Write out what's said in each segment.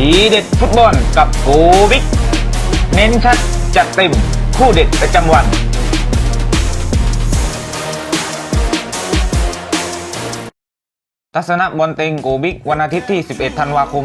ทีเด็ดฟุตบอลกับโกวิกเน้นชัดจัดเต็มคู่เด็ดประจำวัน ทัศนบอลเต็งโกบิกวันอาทิตย์ที่ 11 ธันวาคม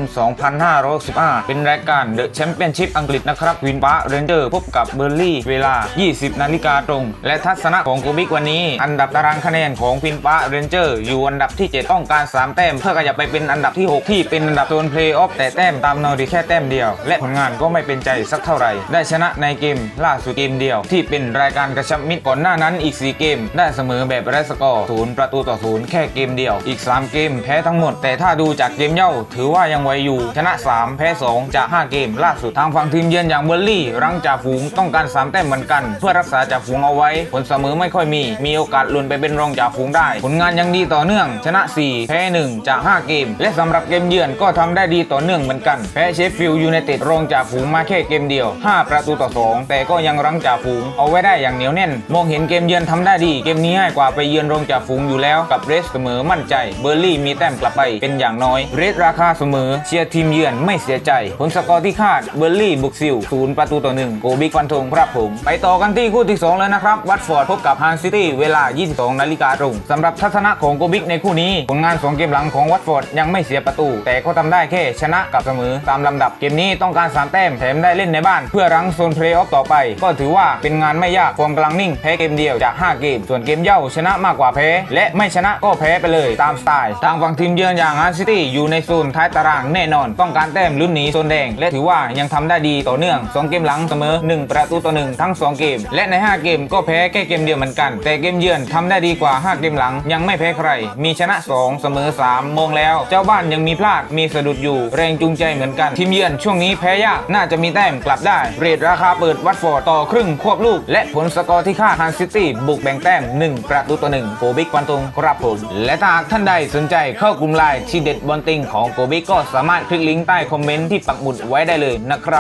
2565 เป็นรายการเดอะแชมเปี้ยนชิพอังกฤษนะครับ วินปาเรนเจอร์พบกับเบอร์ลี่เวลา 20 นาฬิกาตรง และทัศนะของโกบิกวันนี้ อันดับตารางคะแนนของวินปาเรนเจอร์อยู่อันดับที่ 7 ต้องการ 3 แต้ม เพื่อขยับไปเป็นอันดับที่ 6 ที่เป็นอันดับโซนเพลย์ออฟแต่แต้มตามนอรีแค่แต้มเดียว และผลงานก็ไม่เป็นใจสักเท่าไหร่ ได้ชนะในเกมล่าสุดเกมเดียว ที่เป็นรายการกระชับมิตรก่อนหน้านั้นอีก 4 เกม ได้เสมอแบบไร้สกอร์ศูนย์ประตูต่อศูนย์แค่เกมเดียวอีก 3 เกมแพ้ทั้งหมด แต่ถ้าดูจากเกมเย่าถือว่ายังไวอยู่ ชนะ 3 แพ้ 2 จาก 5 เกม ล่าสุดทางฝั่งทีมเยือนอย่างเบอร์ลี่รังจ่าฝูงต้องการ 3 แต้มเหมือนกัน เพื่อรักษาจ่าฝูงเอาไว้ ผลเสมอไม่ค่อยมี มีโอกาสหล่นไปเป็นรองจ่าฝูงได้ ผลงานยังดีต่อเนื่อง ชนะ 4 แพ้ 1 จาก 5 เกม และสำหรับเกมเยือนก็ทำได้ดีต่อเนื่องเหมือนกัน แพ้เชฟฟิลด์ยูไนเต็ดรองจ่าฝูงมาแค่เกมเดียว 5 ประตูต่อ 2 แต่ก็ยังรังจ่าฝูงเอาไว้ได้อย่างเหนียวแน่น มองเห็นเกมเยือนทำได้ดี เกมนี้ง่ายกว่าไปเยือนรองจ่าฝูงอยู่แล้วกับเรสเสมอมั่นใจเบอร์ลี่มีแต้มกลับไปเป็นอย่างน้อย เรสราคาเสมอ เชียร์ทีมเยือนไม่เสียใจ ผลสกอร์ที่คาดเบอร์ลี่บุกซิลศูนย์ประตูต่อหนึ่งโกบิกฟันธงครับผม ไปต่อกันที่คู่ที่ 2 เลยนะครับ วัตฟอร์ดพบกับฮันซิตี้เวลา 22 นาฬิกาตรงสำหรับทัศนะของโกบิกในคู่นี้ ผลงาน 2 เกมหลังของวัตฟอร์ดยังไม่เสียประตู แต่ก็ทำได้แค่ชนะกับเสมอตามลำดับเกมนี้ต้องการ3แต้มแถมได้เล่นในบ้าน เพื่อรั้งโซนเพลย์ออฟต่อไป ก็ถือว่าเป็นงานไม่ยากฟอร์มกำลังนิ่งแพ้เกมเดียวจาก5เกม ส่วนเกมเย่าชนะมากกว่าแพ้ และไม่ชนะก็แพ้ไปเลยตามสไตล์ทางฝั่งทีมเยือนอย่างฮันซิตี้อยู่ในโซนท้ายตารางแน่นอน ต้องการแต้มลุ้นหนีโซนแดง และถือว่ายังทำได้ดีต่อเนื่อง 2 เกมหลังเสมอ 1 ประตูต่อ 1 ทั้ง 2 เกม และใน 5 เกมก็แพ้แค่เกมเดียวเหมือนกัน แต่เกมเยือนทำได้ดีกว่า 5 เกมหลัง ยังไม่แพ้ใคร มีชนะ 2 เสมอ 3 มองแล้ว เจ้าบ้านยังมีพลาดมีสะดุดอยู่ แรงจูงใจเหมือนกัน ทีมเยือนช่วงนี้แพ้ยากน่าจะมีแต้มกลับได้ เรทราคาเปิดวัตฟอร์ดต่อครึ่งควบลูก และผลสกอร์ที่คาดฮันซิตี้บุกแบ่งแต้ม 1 ประตูต่อ1โกบิกวันตรงครับผมและถ้าท่านใดสนใจเข้ากลุ่มไลน์ที่เด็ดบอลติงของโกบิกก็สามารถคลิกลิงก์ใต้คอมเมนต์ที่ปักหมุดไว้ได้เลยนะครับ